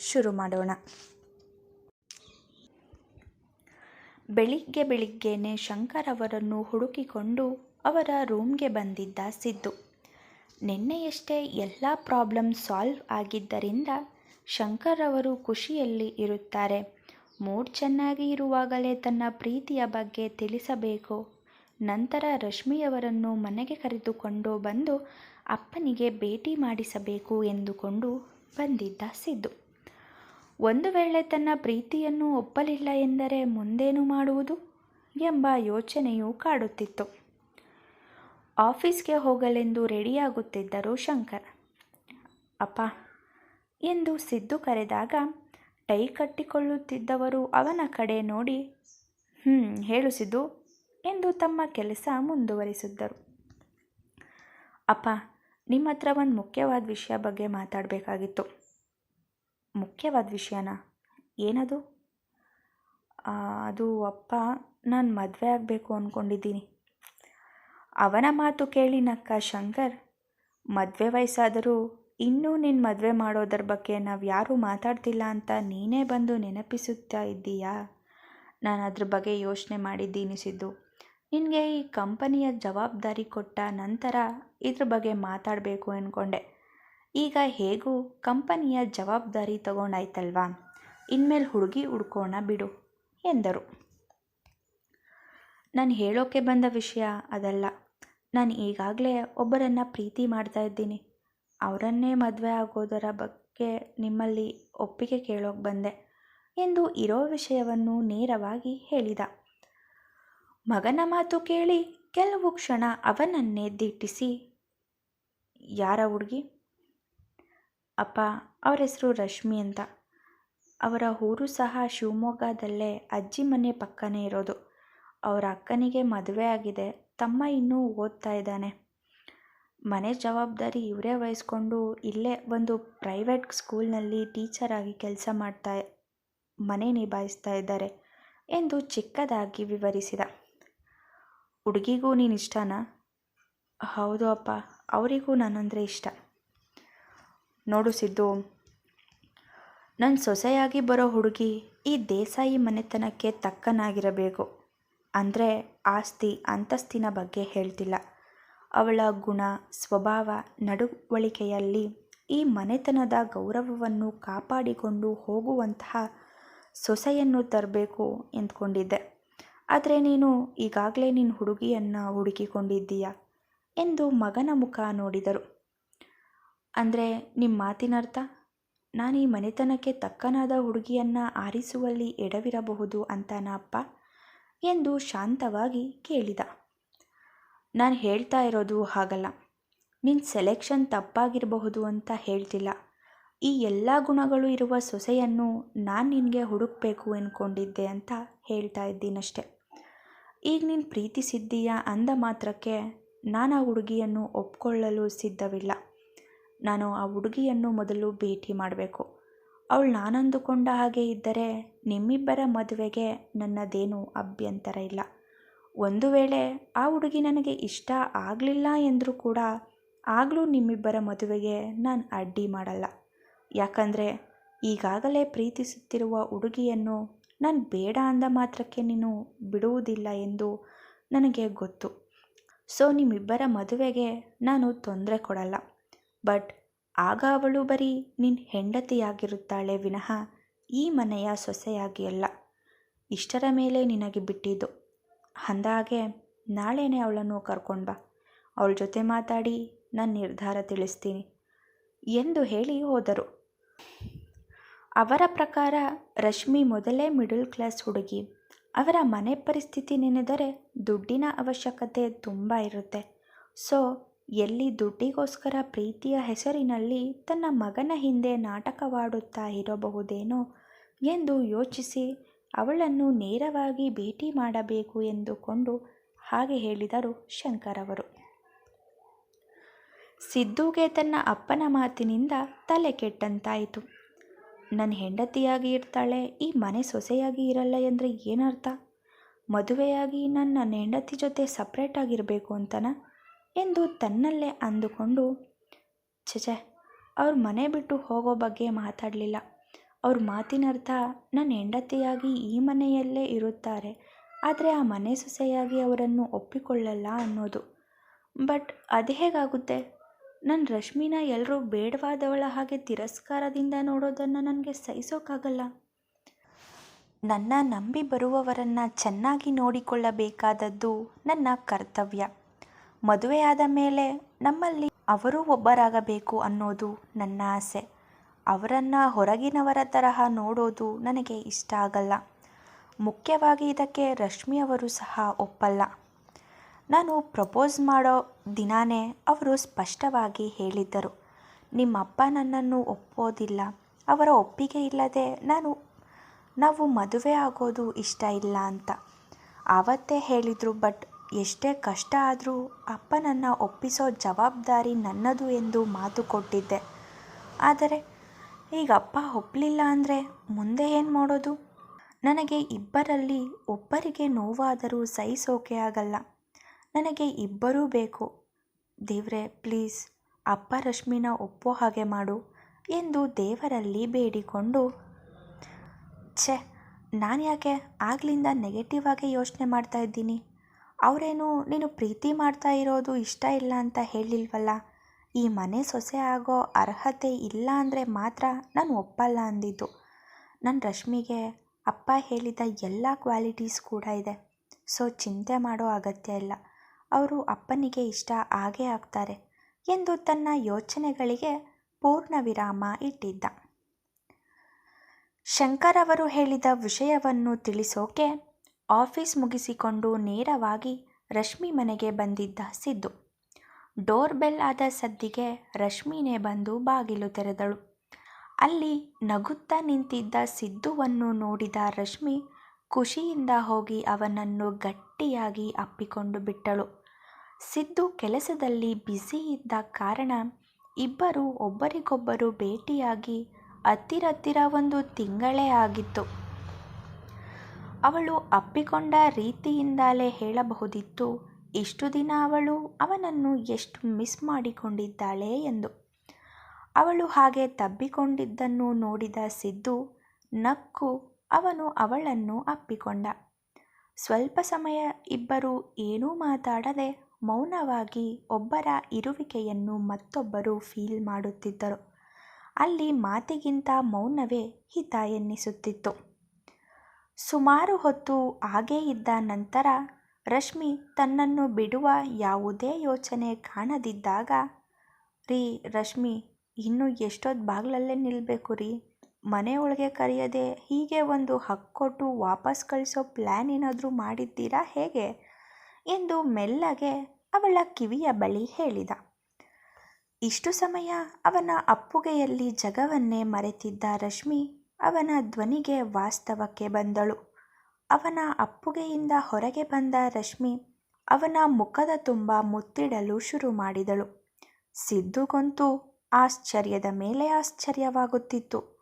ಶುರು ಮಾಡೋಣ. ಬೆಳಿಗ್ಗೆ ಬೆಳಿಗ್ಗೆನೆ ಶಂಕರ್ ಅವರನ್ನು ಹುಡುಕಿಕೊಂಡು ಅವರ ರೂಮ್ಗೆ ಬಂದಿದ್ದ ಸಿದ್ದು. ನಿನ್ನೆಯಷ್ಟೇ ಎಲ್ಲ ಪ್ರಾಬ್ಲಮ್ ಸಾಲ್ವ್ ಆಗಿದ್ದರಿಂದ ಶಂಕರ್ ಅವರು ಖುಷಿಯಲ್ಲಿ ಇರುತ್ತಾರೆ. ಮೂಡ್ ಚೆನ್ನಾಗಿ ಇರುವಾಗಲೇ ತನ್ನ ಪ್ರೀತಿಯ ಬಗ್ಗೆ ತಿಳಿಸಬೇಕು. ನಂತರ ರಶ್ಮಿಯವರನ್ನು ಮನೆಗೆ ಕರೆದುಕೊಂಡು ಬಂದು ಅಪ್ಪನಿಗೆ ಭೇಟಿ ಮಾಡಿಸಬೇಕು ಎಂದುಕೊಂಡು ಬಂದಿದ್ದ ಸಿದ್ದು. ಒಂದು ವೇಳೆ ತನ್ನ ಪ್ರೀತಿಯನ್ನು ಒಪ್ಪಲಿಲ್ಲ ಎಂದರೆ ಮುಂದೇನು ಮಾಡುವುದು ಎಂಬ ಯೋಚನೆಯು ಕಾಡುತ್ತಿತ್ತು. ಆಫೀಸ್ಗೆ ಹೋಗಲೆಂದು ರೆಡಿಯಾಗುತ್ತಿದ್ದರು ಶಂಕರ್. ಅಪ್ಪ, ಎಂದು ಸಿದ್ದು ಕರೆದಾಗ, ಟೈ ಕಟ್ಟಿಕೊಳ್ಳುತ್ತಿದ್ದವರು ಅವನ ಕಡೆ ನೋಡಿ ಹ್ಞೂ ಹೇಳು ಸಿದ್ದು, ಎಂದು ತಮ್ಮ ಕೆಲಸ ಮುಂದುವರಿಸಿದ್ದರು. ಅಪ್ಪ ನಿಮ್ಮ ಹತ್ರ ಒಂದು ಮುಖ್ಯವಾದ ವಿಷಯ ಬಗ್ಗೆ ಮಾತಾಡಬೇಕಾಗಿತ್ತು. ಮುಖ್ಯವಾದ ವಿಷಯನಾ? ಏನದು? ಅದು ಅಪ್ಪ ನಾನು ಮದುವೆ ಆಗಬೇಕು ಅಂದ್ಕೊಂಡಿದ್ದೀನಿ ಅವನ ಮಾತು ಕೇಳಿ ನಕ್ಕ ಶಂಕರ್, ಮದುವೆ ವಯಸ್ಸಾದರೂ ಇನ್ನೂ ನಿನ್ನ ಮದುವೆ ಮಾಡೋದ್ರ ಬಗ್ಗೆ ನಾವು ಯಾರೂ ಮಾತಾಡ್ತಿಲ್ಲ ಅಂತ ನೀನೇ ಬಂದು ನೆನಪಿಸುತ್ತಾ ಇದ್ದೀಯಾ? ನಾನು ಅದ್ರ ಬಗ್ಗೆ ಯೋಚನೆ ಮಾಡಿದ್ದೀನಿ ಸಿದ್ದು. ನಿನಗೆ ಈ ಕಂಪನಿಯ ಜವಾಬ್ದಾರಿ ಕೊಟ್ಟ ನಂತರ ಇದ್ರ ಬಗ್ಗೆ ಮಾತಾಡಬೇಕು ಅಂದ್ಕೊಂಡೆ ಈಗ ಹೇಗೂ ಕಂಪನಿಯ ಜವಾಬ್ದಾರಿ ತಗೊಂಡಾಯ್ತಲ್ವಾ? ಇನ್ಮೇಲೆ ಹುಡುಗಿ ಹುಡ್ಕೋಣ ಬಿಡು, ಎಂದರು. ನಾನು ಹೇಳೋಕ್ಕೆ ಬಂದ ವಿಷಯ ಅದಲ್ಲ. ನಾನು ಈಗಾಗಲೇ ಒಬ್ಬರನ್ನು ಪ್ರೀತಿ ಮಾಡ್ತಾ ಇದ್ದೀನಿ. ಅವರನ್ನೇ ಮದುವೆ ಆಗೋದರ ಬಗ್ಗೆ ನಿಮ್ಮಲ್ಲಿ ಒಪ್ಪಿಗೆ ಕೇಳೋಕೆ ಬಂದೆ ಎಂದು ಇರೋ ವಿಷಯವನ್ನು ನೇರವಾಗಿ ಹೇಳಿದ. ಮಗನ ಮಾತು ಕೇಳಿ ಕೆಲವು ಕ್ಷಣ ಅವನನ್ನೇ ದಿಟ್ಟಿಸಿ, ಯಾರ ಹುಡುಗಿ? ಅಪ್ಪ, ಅವರ ಹೆಸರು ರಶ್ಮಿ ಅಂತ. ಅವರ ಊರು ಸಹ ಶಿವಮೊಗ್ಗದಲ್ಲೇ ಅಜ್ಜಿ ಮನೆ ಪಕ್ಕನೇ ಇರೋದು. ಅವರ ಅಕ್ಕನಿಗೆ ಮದುವೆ ಆಗಿದೆ, ತಮ್ಮ ಇನ್ನೂ ಓದ್ತಾ ಇದ್ದಾನೆ. ಮನೆ ಜವಾಬ್ದಾರಿ ಇವರೇ ವಹಿಸ್ಕೊಂಡು ಇಲ್ಲೇ ಒಂದು ಪ್ರೈವೇಟ್ ಸ್ಕೂಲ್ನಲ್ಲಿ ಟೀಚರ್ ಆಗಿ ಕೆಲಸ ಮಾಡ್ತಾ, ಮನೆ ನಿಭಾಯಿಸ್ತಾ ಇದ್ದಾರೆ ಎಂದು ಚಿಕ್ಕದಾಗಿ ವಿವರಿಸಿದ. ಹುಡುಗಿಗೂ ನೀನು ಇಷ್ಟನಾ? ಹೌದು ಅಪ್ಪ, ಅವರಿಗೂ ನಾನಂದರೆ ಇಷ್ಟ. ನೋಡು ಸಿದ್ದು ನನ್ನ ಸೊಸೆಯಾಗಿ ಬರೋ ಹುಡುಗಿ ಈ ದೇಸಾಯಿ ಮನೆತನಕ್ಕೆ ತಕ್ಕನಾಗಿರಬೇಕು. ಅಂದರೆ ಆಸ್ತಿ, ಅಂತಸ್ತಿನ ಬಗ್ಗೆ ಹೇಳ್ತಿಲ್ಲ. ಅವಳ ಗುಣ, ಸ್ವಭಾವ, ನಡವಳಿಕೆಯಲ್ಲಿ ಈ ಮನೆತನದ ಗೌರವವನ್ನು ಕಾಪಾಡಿಕೊಂಡು ಹೋಗುವಂತಹ ಸೊಸೆಯನ್ನು ತರಬೇಕು ಎಂದ್ಕೊಂಡಿದ್ದೆ. ಆದರೆ ನೀನು ಈಗಾಗಲೇ ನಿನ್ನ ಹುಡುಗಿಯನ್ನು ಹುಡುಕಿಕೊಂಡಿದ್ದೀಯ? ಎಂದು ಮಗನ ಮುಖ ನೋಡಿದರು. ಅಂದರೆ ನಿಮ್ಮ ಮಾತಿನರ್ಥ ನಾನು ಈ ಮನೆತನಕ್ಕೆ ತಕ್ಕನಾದ ಹುಡುಗಿಯನ್ನು ಆರಿಸುವಲ್ಲಿ ಎಡವಿರಬಹುದು ಅಂತನಾ ಅಪ್ಪ ಎಂದು ಶಾಂತವಾಗಿ ಕೇಳಿದ. ನಾನು ಹೇಳ್ತಾ ಇರೋದು ಹಾಗಲ್ಲ. ನಿನ್ನ ಸೆಲೆಕ್ಷನ್ ತಪ್ಪಾಗಿರಬಹುದು ಅಂತ ಹೇಳ್ತಿಲ್ಲ. ಈ ಎಲ್ಲ ಗುಣಗಳು ಇರುವ ಸೊಸೆಯನ್ನು ನಾನು ನಿನಗೆ ಹುಡುಕಬೇಕು ಅಂದ್ಕೊಂಡಿದ್ದೆ ಅಂತ ಹೇಳ್ತಾ ಇದ್ದೀನಷ್ಟೆ. ಈಗ ನೀನು ಪ್ರೀತಿಸಿದ್ದೀಯಾ ಅಂದ ಮಾತ್ರಕ್ಕೆ ನಾನು ಆ ಹುಡುಗಿಯನ್ನು ಒಪ್ಕೊಳ್ಳಲು ಸಿದ್ಧವಿಲ್ಲ. ನಾನು ಆ ಹುಡುಗಿಯನ್ನು ಮೊದಲು ಭೇಟಿ ಮಾಡಬೇಕು. ಅವಳು ನಾನಂದುಕೊಂಡ ಹಾಗೆ ಇದ್ದರೆ ನಿಮ್ಮಿಬ್ಬರ ಮದುವೆಗೆ ನನ್ನದೇನೂ ಅಭ್ಯಂತರ ಇಲ್ಲ. ಒಂದು ವೇಳೆ ಆ ಹುಡುಗಿ ನನಗೆ ಇಷ್ಟ ಆಗಲಿಲ್ಲ ಎಂದರೂ ಕೂಡ ಆಗಲೂ ನಿಮ್ಮಿಬ್ಬರ ಮದುವೆಗೆ ನಾನು ಅಡ್ಡಿ ಮಾಡಲ್ಲ. ಯಾಕಂದರೆ ಈಗಾಗಲೇ ಪ್ರೀತಿಸುತ್ತಿರುವ ಹುಡುಗಿಯನ್ನು ನಾನು ಬೇಡ ಅಂದ ಮಾತ್ರಕ್ಕೆ ನೀನು ಬಿಡುವುದಿಲ್ಲ ಎಂದು ನನಗೆ ಗೊತ್ತು. ಸೊ ನಿಮ್ಮಿಬ್ಬರ ಮದುವೆಗೆ ನಾನು ತೊಂದರೆ ಕೊಡಲ್ಲ. ಬಟ್ ಆಗ ಅವಳು ಬರೀ ನಿನ್ನ ಹೆಂಡತಿಯಾಗಿರುತ್ತಾಳೆ ವಿನಃ ಈ ಮನೆಯ ಸೊಸೆಯಾಗಿ ಅಲ್ಲ. ಇಷ್ಟರ ಮೇಲೆ ನಿನಗೆ ಬಿಟ್ಟಿದ್ದು. ಅಂದಾಗೆ ನಾಳೆನೇ ಅವಳನ್ನು ಕರ್ಕೊಂಡು ಬಾ. ಅವಳ ಜೊತೆ ಮಾತಾಡಿ ನನ್ನ ನಿರ್ಧಾರ ತಿಳಿಸ್ತೀನಿ ಎಂದು ಹೇಳಿ ಹೋದರು. ಅವರ ಪ್ರಕಾರ ರಶ್ಮಿ ಮೊದಲೇ ಮಿಡಲ್ ಕ್ಲಾಸ್ ಹುಡುಗಿ. ಅವರ ಮನೆ ಪರಿಸ್ಥಿತಿ ನೆನೆದರೆ ದುಡ್ಡಿನ ಅವಶ್ಯಕತೆ ತುಂಬ ಇರುತ್ತೆ. ಸೊ ಎಲ್ಲಿ ದುಡ್ಡಿಗೋಸ್ಕರ ಪ್ರೀತಿಯ ಹೆಸರಿನಲ್ಲಿ ತನ್ನ ಮಗನ ಹಿಂದೆ ನಾಟಕವಾಡುತ್ತಾ ಇರಬಹುದೇನೋ ಎಂದು ಯೋಚಿಸಿ ಅವಳನ್ನು ನೇರವಾಗಿ ಭೇಟಿ ಮಾಡಬೇಕು ಎಂದುಕೊಂಡು ಹಾಗೆ ಹೇಳಿದರು ಶಂಕರವರು ಸಿದ್ದುಗೆ ತನ್ನ ಅಪ್ಪನ ಮಾತಿನಿಂದ ತಲೆ ಕೆಟ್ಟಂತಾಯಿತು. ನನ್ನ ಹೆಂಡತಿಯಾಗಿ ಇರ್ತಾಳೆ, ಈ ಮನೆ ಸೊಸೆಯಾಗಿ ಇರಲ್ಲ ಎಂದರೆ ಏನರ್ಥ? ಮದುವೆಯಾಗಿ ನನ್ನ ಹೆಂಡತಿ ಜೊತೆ ಸಪ್ರೇಟಾಗಿರಬೇಕು ಅಂತನ? ಎಂದು ತನ್ನಲ್ಲೇ ಅಂದುಕೊಂಡು, ಛೆ ಅವ್ರ ಮನೆ ಬಿಟ್ಟು ಹೋಗೋ ಬಗ್ಗೆ ಮಾತಾಡಲಿಲ್ಲ. ಅವ್ರ ಮಾತಿನರ್ಥ ನನ್ನ ಹೆಂಡತಿಯಾಗಿ ಈ ಮನೆಯಲ್ಲೇ ಇರುತ್ತಾರೆ. ಆದರೆ ಆ ಮನೆ ಸೊಸೆಯಾಗಿ ಅವರನ್ನು ಒಪ್ಪಿಕೊಳ್ಳಲ್ಲ ಅನ್ನೋದು. ಬಟ್ ಅದು ಹೇಗಾಗುತ್ತೆ? ನನ್ನ ರಶ್ಮಿನ ಎಲ್ಲರೂ ಬೇಡವಾದವಳ ಹಾಗೆ ತಿರಸ್ಕಾರದಿಂದ ನೋಡೋದನ್ನು ನನಗೆ ಸಹಿಸೋಕ್ಕಾಗಲ್ಲ ನನ್ನ ನಂಬಿ ಬರುವವರನ್ನು ಚೆನ್ನಾಗಿ ನೋಡಿಕೊಳ್ಳಬೇಕಾದದ್ದು ನನ್ನ ಕರ್ತವ್ಯ. ಮದುವೆಯಾದ ಮೇಲೆ ನಮ್ಮಲ್ಲಿ ಅವರೂ ಒಬ್ಬರಾಗಬೇಕು ಅನ್ನೋದು ನನ್ನ ಆಸೆ. ಅವರನ್ನು ಹೊರಗಿನವರ ತರಹ ನೋಡೋದು ನನಗೆ ಇಷ್ಟ ಆಗಲ್ಲ. ಮುಖ್ಯವಾಗಿ ಇದಕ್ಕೆ ರಶ್ಮಿ ಅವರು ಸಹ ಒಪ್ಪಲ್ಲ. ನಾನು ಪ್ರಪೋಸ್ ಮಾಡೋ ದಿನಾನೇ ಅವರು ಸ್ಪಷ್ಟವಾಗಿ ಹೇಳಿದ್ದರು. ನಿಮ್ಮಪ್ಪ ನನ್ನನ್ನು ಒಪ್ಪೋದಿಲ್ಲ. ಅವರ ಒಪ್ಪಿಗೆ ಇಲ್ಲದೆ ನಾನು, ನಾವು ಮದುವೆ ಆಗೋದು ಇಷ್ಟ ಇಲ್ಲ ಅಂತ. ಆವತ್ತೇ ಹೇಳಿದರು, ಬಟ್ ಎಷ್ಟೇ ಕಷ್ಟ ಆದರೂ ಅಪ್ಪನನ್ನು ಒಪ್ಪಿಸೋ ಜವಾಬ್ದಾರಿ ನನ್ನದು ಎಂದು ಮಾತು ಕೊಟ್ಟಿದ್ದೆ. ಆದರೆ ಈಗ ಅಪ್ಪ ಒಪ್ಪಲಿಲ್ಲ ಅಂದರೆ ಮುಂದೆ ಏನು ಮಾಡೋದು? ನನಗೆ ಇಬ್ಬರಲ್ಲಿ ಒಬ್ಬರಿಗೆ ನೋವಾದರೂ ಸಹಿಸೋಕೆ ಆಗಲ್ಲ. ನನಗೆ ಇಬ್ಬರೂ ಬೇಕು. ದೇವ್ರೆ, ಪ್ಲೀಸ್ ಅಪ್ಪ ರಶ್ಮಿನ ಒಪ್ಪೋ ಹಾಗೆ ಮಾಡು ಎಂದು ದೇವರಲ್ಲಿ ಬೇಡಿಕೊಂಡು, ಛೆ ನಾನು ಯಾಕೆ ಆಗಲಿಂದ ನೆಗೆಟಿವ್ ಆಗಿ ಯೋಚನೆ ಮಾಡ್ತಾ ಇದ್ದೀನಿ? ಅವರೇನು, ನೀನು ಪ್ರೀತಿ ಮಾಡ್ತಾ ಇರೋದು ಇಷ್ಟ ಇಲ್ಲ ಅಂತ ಹೇಳಿಲ್ವಲ್ಲ? ಈ ಮನೆ ಸೊಸೆ ಆಗೋ ಅರ್ಹತೆ ಇಲ್ಲ ಅಂದರೆ ಮಾತ್ರ ನಾನು ಒಪ್ಪಲ್ಲ ಅಂದಿದ್ದು. ನನ್ನ ರಶ್ಮಿಗೆ ಅಪ್ಪ ಹೇಳಿದ ಎಲ್ಲ ಕ್ವಾಲಿಟೀಸ್ ಕೂಡ ಇದೆ. ಸೊ, ಚಿಂತೆ ಮಾಡೋ ಅಗತ್ಯ ಇಲ್ಲ. ಅವರು ಅಪ್ಪನಿಗೆ ಇಷ್ಟ ಆಗೇ ಆಗ್ತಾರೆ ಎಂದು ತನ್ನ ಯೋಚನೆಗಳಿಗೆ ಪೂರ್ಣ ವಿರಾಮ ಇಟ್ಟಿದ್ದ. ಶಂಕರ್ ಅವರು ಹೇಳಿದ ವಿಷಯವನ್ನು ತಿಳಿಸೋಕೆ ಆಫೀಸ್ ಮುಗಿಸಿಕೊಂಡು ನೇರವಾಗಿ ರಶ್ಮಿ ಮನೆಗೆ ಬಂದಿದ್ದ ಸಿದ್ದು. ಡೋರ್ ಬೆಲ್ ಆದ ಸದ್ದಿಗೆ ರಶ್ಮಿನೇ ಬಂದು ಬಾಗಿಲು ತೆರೆದಳು. ಅಲ್ಲಿ ನಗುತ್ತಾ ನಿಂತಿದ್ದ ಸಿದ್ದುವನ್ನು ನೋಡಿದ ರಶ್ಮಿ ಖುಷಿಯಿಂದ ಹೋಗಿ ಅವನನ್ನು ಗಟ್ಟಿಯಾಗಿ ಅಪ್ಪಿಕೊಂಡು ಬಿಟ್ಟಳು. ಸಿದ್ದು ಕೆಲಸದಲ್ಲಿ ಬ್ಯುಸಿ ಇದ್ದ ಕಾರಣ ಇಬ್ಬರು ಒಬ್ಬರಿಗೊಬ್ಬರು ಭೇಟಿಯಾಗಿ ಹತ್ತಿರತ್ತಿರ ಒಂದು ತಿಂಗಳೇ ಆಗಿತ್ತು. ಅವಳು ಅಪ್ಪಿಕೊಂಡ ರೀತಿಯಿಂದಲೇ ಹೇಳಬಹುದಿತ್ತು, ಇಷ್ಟು ದಿನ ಅವಳು ಅವನನ್ನು ಎಷ್ಟು ಮಿಸ್ ಮಾಡಿಕೊಂಡಿದ್ದಾಳೆ ಎಂದು. ಅವಳು ಹಾಗೆ ತಬ್ಬಿಕೊಂಡಿದ್ದನ್ನು ನೋಡಿದ ಸಿದ್ದು ನಕ್ಕು ಅವನು ಅವಳನ್ನು ಅಪ್ಪಿಕೊಂಡ. ಸ್ವಲ್ಪ ಸಮಯ ಇಬ್ಬರು ಏನೂ ಮಾತಾಡದೆ ಮೌನವಾಗಿ ಒಬ್ಬರ ಇರುವಿಕೆಯನ್ನು ಮತ್ತೊಬ್ಬರು ಫೀಲ್ ಮಾಡುತ್ತಿದ್ದರು. ಅಲ್ಲಿ ಮಾತಿಗಿಂತ ಮೌನವೇ ಹಿತ ಎನ್ನಿಸುತ್ತಿತ್ತು. ಸುಮಾರು ಹೊತ್ತು ಹಾಗೇ ಇದ್ದ ನಂತರ ರಶ್ಮಿ ತನ್ನನ್ನು ಬಿಡುವ ಯಾವುದೇ ಯೋಚನೆ ಕಾಣದಿದ್ದಾಗ, ರೀ ರಶ್ಮಿ, ಇನ್ನು ಎಷ್ಟೊತ್ತು ಬಾಗಿಲಲ್ಲೇ ನಿಲ್ಲಬೇಕು ರೀ? ಮನೆ ಒಳಗೆ ಕರೆಯದೆ ಹೀಗೆ ಒಂದು ಹಕ್ಕೊಟ್ಟು ವಾಪಸ್ ಕಳಿಸೋ ಪ್ಲ್ಯಾನ್ ಏನಾದರೂ ಮಾಡಿದ್ದೀರಾ ಹೇಗೆ? ಎಂದು ಮೆಲ್ಲಗೆ ಅವಳ ಕಿವಿಯ ಬಳಿ ಹೇಳಿದ. ಇಷ್ಟು ಸಮಯ ಅವನ ಅಪ್ಪುಗೆಯಲ್ಲಿ ಜಗವನ್ನೇ ಮರೆತಿದ್ದ ರಶ್ಮಿ ಅವನ ಧ್ವನಿಗೆ ವಾಸ್ತವಕ್ಕೆ ಬಂದಳು. ಅವನ ಅಪ್ಪುಗೆಯಿಂದ ಹೊರಗೆ ಬಂದ ರಶ್ಮಿ ಅವನ ಮುಖದ ತುಂಬ ಮುತ್ತಿಡಲು ಶುರು ಮಾಡಿದಳು. ಸಿದ್ದುಗಂತೂ ಆಶ್ಚರ್ಯದ ಮೇಲೆ ಆಶ್ಚರ್ಯವಾಗುತ್ತಿತ್ತು.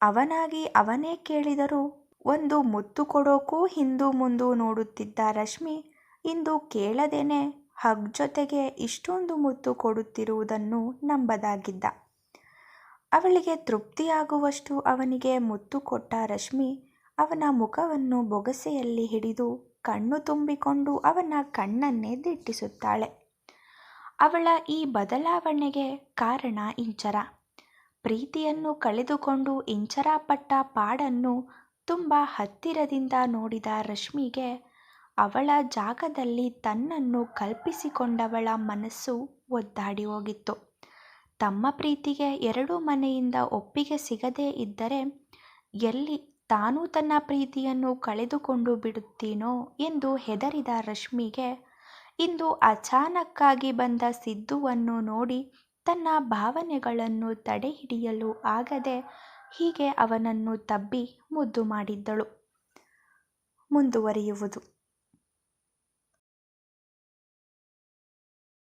ಅವನಾಗಿ ಅವನೇ ಕೇಳಿದರೂ ಒಂದು ಮುತ್ತು ಕೊಡೋಕೂ ಹಿಂದು ಮುಂದು ನೋಡುತ್ತಿದ್ದ ರಶ್ಮಿ ಇಂದು ಕೇಳದೇನೆ ಹಗ್ ಜೊತೆಗೆ ಇಷ್ಟೊಂದು ಮುತ್ತು ಕೊಡುತ್ತಿರುವುದನ್ನು ನಂಬದಾಗಿದ್ದ. ಅವಳಿಗೆ ತೃಪ್ತಿಯಾಗುವಷ್ಟು ಅವನಿಗೆ ಮುತ್ತು ಕೊಟ್ಟ ರಶ್ಮಿ ಅವನ ಮುಖವನ್ನು ಬೊಗಸೆಯಲ್ಲಿ ಹಿಡಿದು ಕಣ್ಣು ತುಂಬಿಕೊಂಡು ಅವನ ಕಣ್ಣನ್ನೇ ದಿಟ್ಟಿಸುತ್ತಾಳೆ. ಅವಳ ಈ ಬದಲಾವಣೆಗೆ ಕಾರಣ ಇಂಚರ. ಪ್ರೀತಿಯನ್ನು ಕಳೆದುಕೊಂಡು ಇಂಚರ ಪಟ್ಟ ಪಾಡನ್ನು ತುಂಬ ಹತ್ತಿರದಿಂದ ನೋಡಿದ ರಶ್ಮಿಗೆ ಅವಳ ಜಾಗದಲ್ಲಿ ತನ್ನನ್ನು ಕಲ್ಪಿಸಿಕೊಂಡವಳ ಮನಸ್ಸು ಒದ್ದಾಡಿ ಹೋಗಿತ್ತು. ತಮ್ಮ ಪ್ರೀತಿಗೆ ಎರಡು ಮನೆಯಿಂದ ಒಪ್ಪಿಗೆ ಸಿಗದೇ ಇದ್ದರೆ ಎಲ್ಲಿ ತಾನೂ ತನ್ನ ಪ್ರೀತಿಯನ್ನು ಕಳೆದುಕೊಂಡು ಬಿಡುತ್ತೀನೋ ಎಂದು ಹೆದರಿದ ರಶ್ಮಿಗೆ ಇಂದು ಅಚಾನಕ್ಕಾಗಿ ಬಂದ ಸಿದ್ದುವನ್ನು ನೋಡಿ ತನ್ನ ಭಾವನೆಗಳನ್ನು ತಡೆಹಿಡಿಯಲು ಆಗದೆ ಹೀಗೆ ಅವನನ್ನು ತಬ್ಬಿ ಮುದ್ದು ಮಾಡಿದ್ದಳು. ಮುಂದುವರಿಯುವುದು.